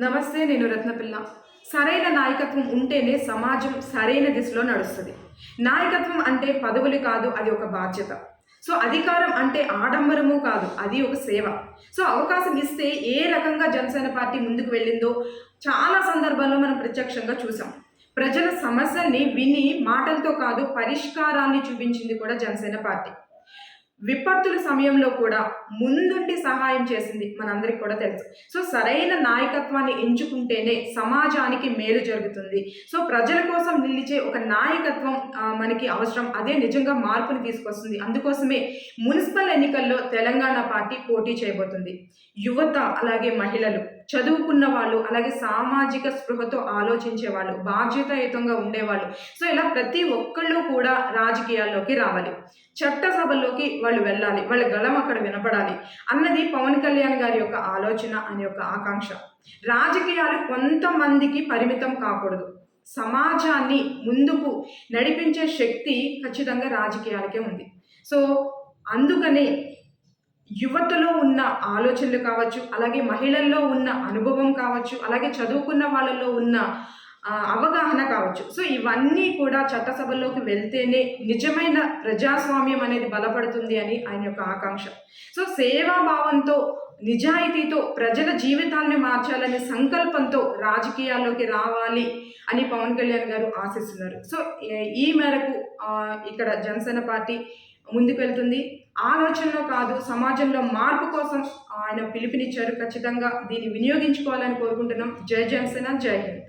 నమస్తే నేను రత్నపిల్ల. సరైన నాయకత్వం ఉంటేనే సమాజం సరైన దిశలో నడుస్తుంది. నాయకత్వం అంటే పదవులు కాదు అది ఒక బాధ్యత. సో అధికారం అంటే ఆడంబరము కాదు అది ఒక సేవ. సో అవకాశం ఇస్తే ఏ రకంగా జనసేన పార్టీ ముందుకు వెళ్ళిందో చాలా సందర్భాల్లో మనం ప్రత్యక్షంగా చూసాం. ప్రజల సమస్యల్ని విని మాటలతో కాదు పరిష్కారాన్ని చూపించింది కూడా జనసేన పార్టీ. విపత్తుల సమయంలో కూడా ముందుండి సహాయం చేసింది మనందరికి కూడా తెలుసు. సో సరైన నాయకత్వాన్ని ఎంచుకుంటేనే సమాజానికి మేలు జరుగుతుంది. సో ప్రజల కోసం నిలిచే ఒక నాయకత్వం మనకి అవసరం. అదే నిజంగా మార్పుని తీసుకొస్తుంది. అందుకోసమే మున్సిపల్ ఎన్నికల్లో తెలంగాణ పార్టీ పోటీ చేయబోతుంది. యువత అలాగే మహిళలు. చదువుకున్న వాళ్ళు అలాగే సామాజిక స్పృహతో ఆలోచించే వాళ్ళు బాధ్యతాయుతంగా ఉండేవాళ్ళు. సో ఇలా ప్రతి ఒక్కళ్ళు కూడా రాజకీయాల్లోకి రావాలి. చట్టసభల్లోకి వాళ్ళు వెళ్ళాలి. వాళ్ళ గళం అక్కడ వినపడాలి. అన్నది పవన్ కళ్యాణ్ గారి యొక్క ఆలోచన అనే యొక్క ఆకాంక్ష. రాజకీయాలు కొంతమందికి పరిమితం కాకూడదు. సమాజాన్ని ముందుకు నడిపించే శక్తి ఖచ్చితంగా రాజకీయాలకే ఉంది. సో అందుకనే యువతలో ఉన్న ఆలోచనలు కావచ్చు అలాగే మహిళల్లో ఉన్న అనుభవం కావచ్చు అలాగే చదువుకున్న వాళ్ళలో ఉన్న అవగాహన కావచ్చు. సో ఇవన్నీ కూడా చట్టసభల్లోకి వెళ్తేనే నిజమైన ప్రజాస్వామ్యం అనేది బలపడుతుంది అని ఆయన యొక్క ఆకాంక్ష. సో సేవాభావంతో నిజాయితీతో ప్రజల జీవితాలను మార్చాలనే సంకల్పంతో రాజకీయాల్లోకి రావాలి అని పవన్ కళ్యాణ్ గారు ఆశిస్తున్నారు. సో ఈ మేరకు ఇక్కడ జనసేన పార్టీ ముందుకు వెళ్తుంది ఆలోచనలో కాదు సమాజంలో మార్పు కోసం ఆయన పిలుపునిచ్చారు. ఖచ్చితంగా దీన్ని వినియోగించుకోవాలని కోరుకుంటున్నాం. జై జనసేన జై హింద్.